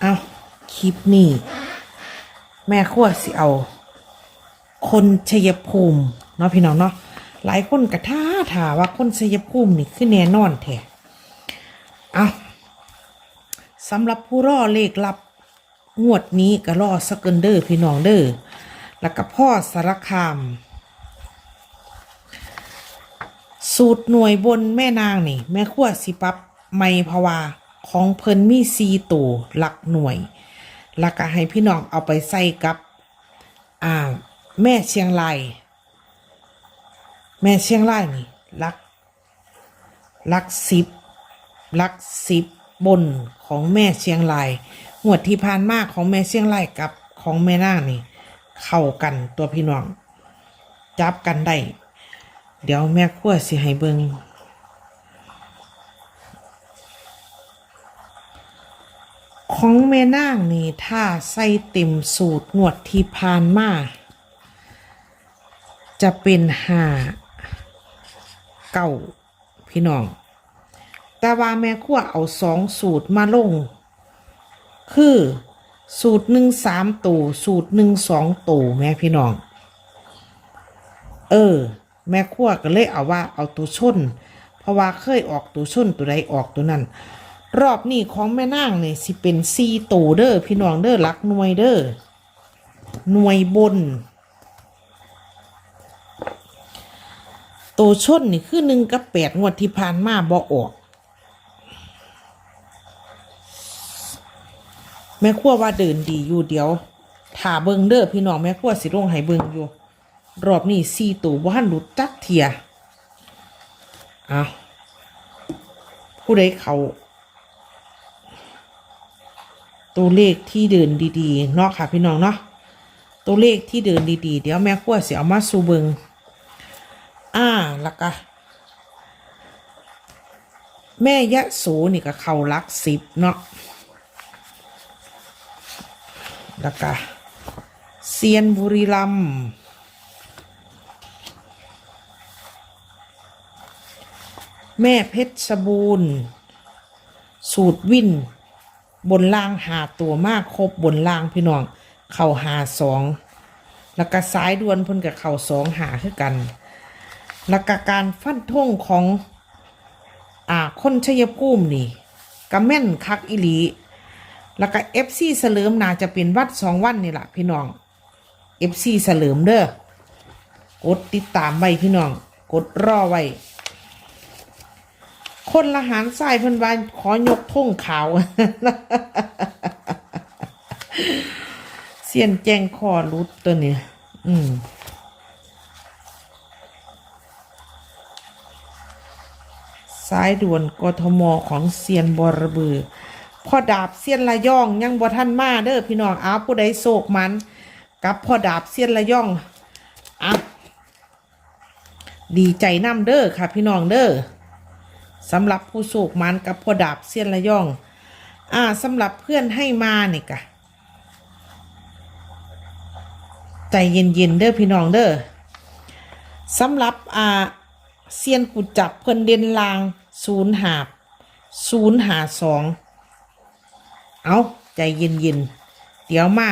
เอาคลิปนี้ แม่ขั้วสิเอา คนชัยภูมิเนาะพี่น้องเนาะหลายคนกระท้าถาว่าคนชัยภูมินี่คือแน่นอนแท้เอาสำหรับผู้รอเลขลับงวดนี้ก็รอสกเกินเดอร์พี่น้องเด้อแล้วก็พ่อสารคาม สูตรหน่วยบนแม่นางนี่ แม่ขั้วสิปับไม่ภาวา ของเพิ่นมีซีตัวหลักหน่วย แล้วก็ให้พี่น้องเอาไปใส่กับ อ่า แม่เชียงราย แม่เชียงรายนี่หลักหลักสิบหลักสิบบนของแม่เชียงรายหวดที่ผ่านมากของแม่เชียงรายกับของแม่นางนี่ เข้ากันตัวพี่น้อง จับกันได้ เดี๋ยวแม่ขั้วสิให้เบิง ของแม่นางนี่ถ้าใส่เต็มสูตรงวดที่ผ่านมาจะเป็นห้าเก้าพี่น้อง แต่ว่าแม่ขั้วเอาสองสูตรมาลง คือสูตรหนึ่งสามตัวสูตรหนึ่งสองตัวแม่พี่น้อง เออ แม่ขั้วก็เลยเอาว่าเอาตัวชน เพราะว่าเคยออกตัวชนตัวใดออกตัวนั้น รอบนี้ของแม่นางเนี่ยสิเป็นซีตัวเด้อพี่น้องเดอร์ลักหน่วยเด้อหน่วยบนตัวชนนี่คือหนึ่งกับแปดงวดที่ผ่านมาบ่ออก แม่ขั้วว่าเดินดีอยู่เดี๋ยวถ่าเบิงเดอ้อพี่น้องแม่ขั้วสิลงให้เบิงอยู่ รอบนี้สี่ตัวบ่ทันหลุดจักเทียเอาผู้ใดเขา ตัวเลขที่เดินดีๆเนาะค่ะพี่น้องเนาะตัวเลขที่เดินดีๆ เดี๋ยวแม่ขั้วสิเอามาสูเบิงอ่าแล้วก็แม่ยะโสนี่ก็เขารักสิบเนาะแล้วก็เซียนบุรีรัมแม่เพชรบูรณ์สูตรวิน บนล่างหาตัวมากครบบนล่างพี่น้อง เข่าหาสองแล้วก็ซ้ายดวนเพิ่นกับเข่าสองหาคือกัน แล้วก็การฟันธงของอ่าคนชัยภูมินี่ก็แม่นคักอีหลีแล้วก็เอฟซีเสลิมน่าจะเป็นวัดสองวันนี่แหละพี่น้องเอฟซีเสลิมเด้อกดติดตามไว้พี่น้อง กดรอไว้ คนละหารทรายเพิ่นว่าขอยกท่งขาวเสียนแจงคอรุดตัวนี้อืมสายด่วนกทมของเซียนบรบือพ่อดาบเซียนระย่องยังบ่ท่านมาเด้อพี่น้องเอาผู้ใดโศกมัน กับพ่อดาบเซียนระย่องอะดีใจน้ำเด้อค่ะพี่น้องเด้อ สำหรับผู้โศกมันกับพ่อดาบเซียนระย่อง อ่าสำหรับเพื่อนให้มานี่กะใจเย็นๆเด้อพี่น้องเด้อสำหรับอ่าเซียนกุจับเพิ่นเด่นลางศูนย์หาบศูนย์หาสองเอาใจเย็นเย็นๆเดี๋ยวมา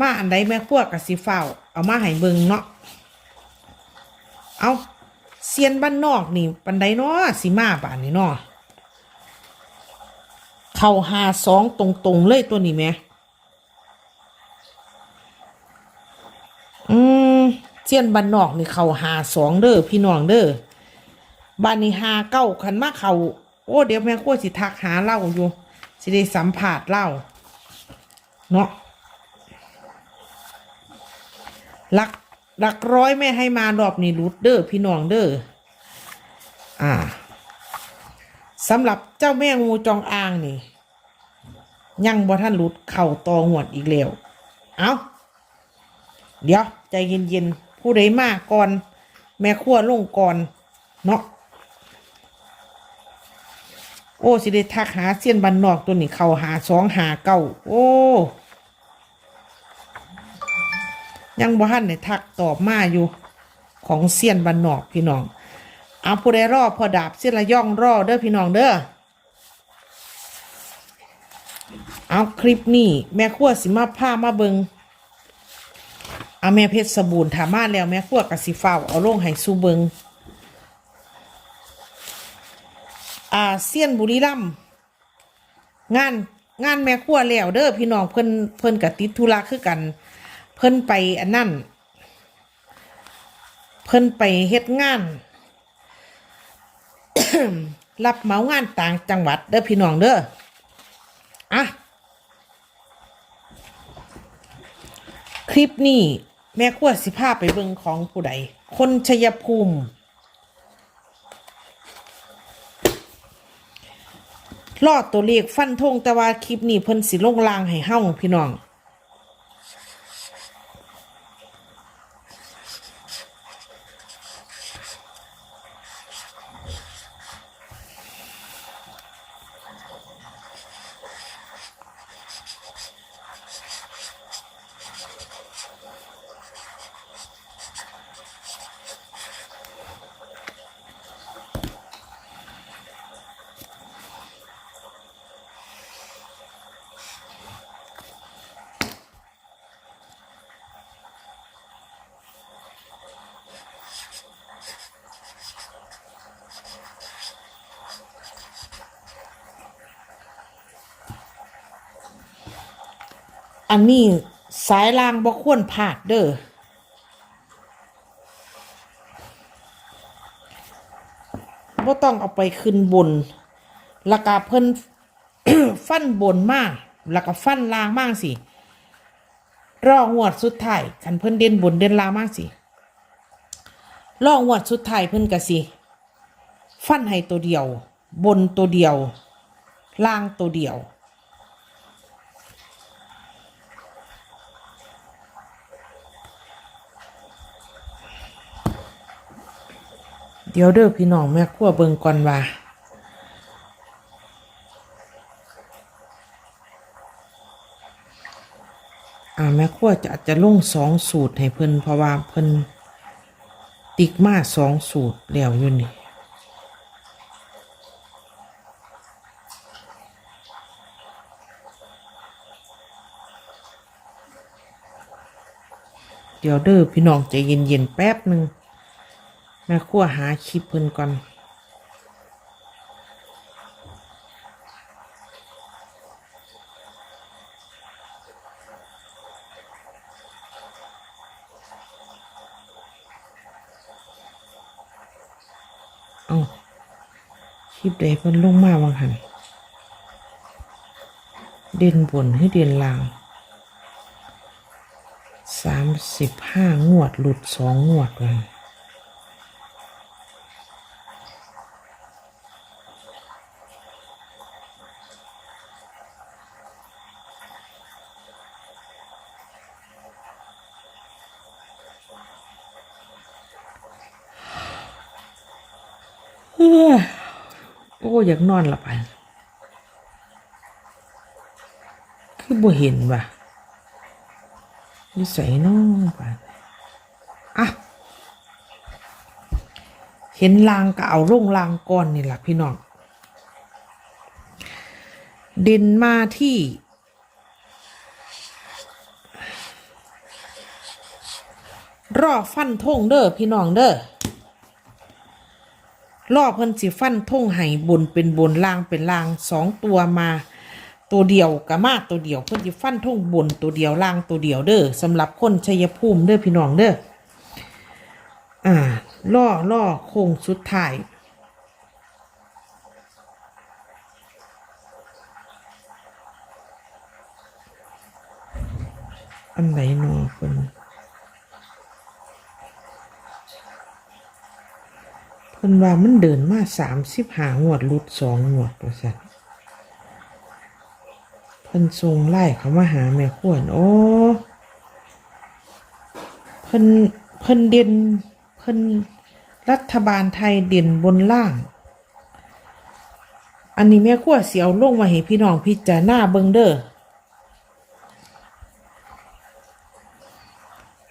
มาอันใดแม่ขั้วกับสิฟ้าเอามาให้เบิงเนาะเอา เซียนบ้านนอกนี่ปันใดเนาะสิมาป่านนี้เนาะเข้าหาสองตรงๆเลยตัวนี้แหม่อืมเซียนบ้านนอกนี่เข้าหาสองเด้อพี่น้องเด้อบ้านนี้หาเก้าขันมาเขาโอ้เดี๋ยวแม่ขั้วสิทักหาเล่าอยู่สิได้สัมผัสเล่าเนาะลัก หลักร้อยแม่ให้มารอบนี้รุดเด้อพี่น้องเด้ออ่าสำหรับเจ้าแม่งูจองอางนี่ ยังบ่ท่านรุดเข่าตอหวดอีกแล้วเอาเดี๋ยว ใจเย็นๆผู้ใดมาก่อน แม่ขั้วลงก่อน เนาะโอ้ สิได้ทักหาเสี้ยนบันนอกตัวนี้เข่าหาสองหาเก้าโอ้ ยังบ่ทันได้ทักตอบมาอยู่ของเสี้ยนบันนอกพี่น้องเอาผู้ใดรอพอดาบเสียนละย่องรอเด้อพี่น้องเด้อเอาคลิปนี้แม่ขั้วสิมาผ้ามาเบิงเอาแม่เพชรสบูนถามมาแล้วแม่ขั้วกับสิฟ้าเอาลงให้สู้เบิงอาเซียนบุรีรัมงานงานแม่ขั้วแล้วเด้อพี่น้องเพิ่นเพิ่นกับติดธุระคือกัน เพิ่นไปอันนั่น เพิ่นไปเฮ็ดงาน รับเหมางานต่างจังหวัดเด้อพี่น้องเด้ออะคลิปนี้แม่ขั้วสิภาพไปเบิงของผู้ใด คนชัยภูมิ รอดตัวเลขฟันธงแต่ว่าคลิปนี้เพิ่นสิลงลางให้เฮ้าพี่น้อง อันนี้สายลางบ่ควรพลาดเด้อบ่ต้องเอาไปขึ้นบนแล้วก็เพิ่นฟันบนมากแล้วก็ฟันล่างมากสิรองหวดสุดท้ายคันเพิ่นเด่นบนเด่นล่างมากสิรองหวดสุดท้ายเพิ่นก็สิฟันให้ตัวเดียว บนตัวเดียว ล่างตัวเดียว เดี๋ยวเด้อพี่น้องแม่ครัวเบิงก่อนว่าอ่าแม่ครัวจะอาจจะลงสองสูตรให้เพิ่นเพราะว่าเพิ่นติ๊กมาสองสูตรแล้วอยู่นี่เดี๋ยวเด้อพี่น้องใจเย็นๆแป๊บหนึ่ง ม่ครัวหาคลิปเพิ่นก่อนเอาคลิปใดเพิ่นลงมาบางหันเด่นบนให้เด่นล่างสามสิบห้างวดหลุดสองงวดเลย โอ้อยากนอนละไปคือบ่เห็นว่ะนิสัยน้องไปอะ เห็นลางก็เอาลงลางก่อนนี่แหละพี่น้อง เด่นมาที่รอฟันทงเด้อพี่น้องเด้อ รอบเพิ่นสิฟันท่งให้บนเป็นบนล่างเป็นล่างสองตัวมา ตัวเดียวกับมาตัวเดียวเพิ่นสิฟันท่งบนตัวเดียวล่างตัวเดียวเด้อสำหรับคนชัยภูมิเด้อพี่น้องเด้ออ่าล่อล่อโค้งสุดท้ายอันไหนนอเพิ่น เพิ่นว่ามันเดินมาสามสิบหางวดหลุดสองงวดว่าซั่นเพิ่นส่งไล่เขามาหาแม่ขวนโอ้เพิ่นเพิ่นเด่นเพิ่นรัฐบาลไทยเด่นบนล่าง อันนี้แม่ขวดเสียวลงมาให้พี่น้องพิจารณาเบิงเด้อ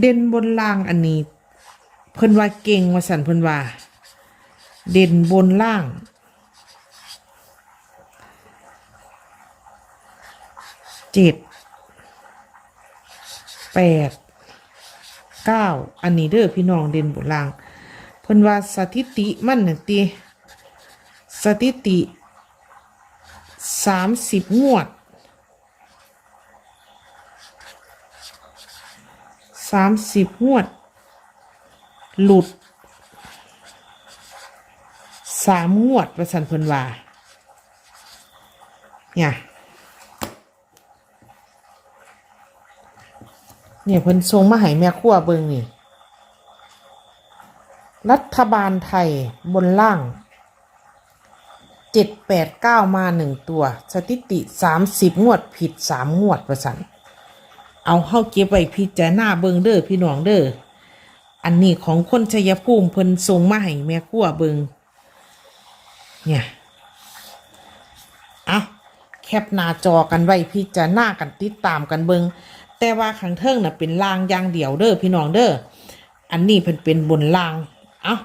เด่นบนล่างอันนี้ เพิ่นว่าเก่งว่าสันเพิ่นว่า เด่นบนล่าง เจ็ด แปด เก้า อันนี้เด้อพี่น้องเด่นบุลาง เพิ่นว่าสถิติมันน่ะติสถิติสามสิบงวดสามสิบงวด หลุด สามงวดประสันพนว่าเนี่ยเนี่ยเพิ่นส่งมาให้แม่ครัวเบิงนี่ รัฐบาลไทยบนล่างเจ็ดแปดเก้ามาหนึ่งตัว สถิติสามสิบงวดผิดสามงวดประสัน เอาเข้าเก็บไว้พิจารณาเบิงเด้อพี่น้องเด้ออันนี้ของคนชัยภูมิเพิ่นส่งมาให้แม่ขั้วเบิง เนี่ยเอาแคปหน้าจอกันไว้พิจารณากันติดตามกันเบิงแต่ว่าขังเทิงน่ะเป็นลางอย่างเดียวเด้อพี่น้องเด้ออันนี้เพิ่นเป็นบนลางเอา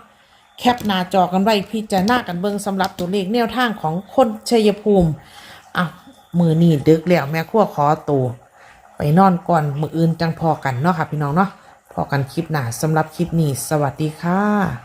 แคปหน้าจอกันไว้พิจารณากันเบิงสำหรับตัวเลขแนวทางของคนชัยภูมิเอามือนี่ดึกแล้วแม่ครัวขอตัวไปนอนก่อนมืออื่นจังพอกันเนาะค่ะพี่น้องเนาะพอกันคลิปหน้าสำหรับคลิปนี้ สวัสดีค่ะ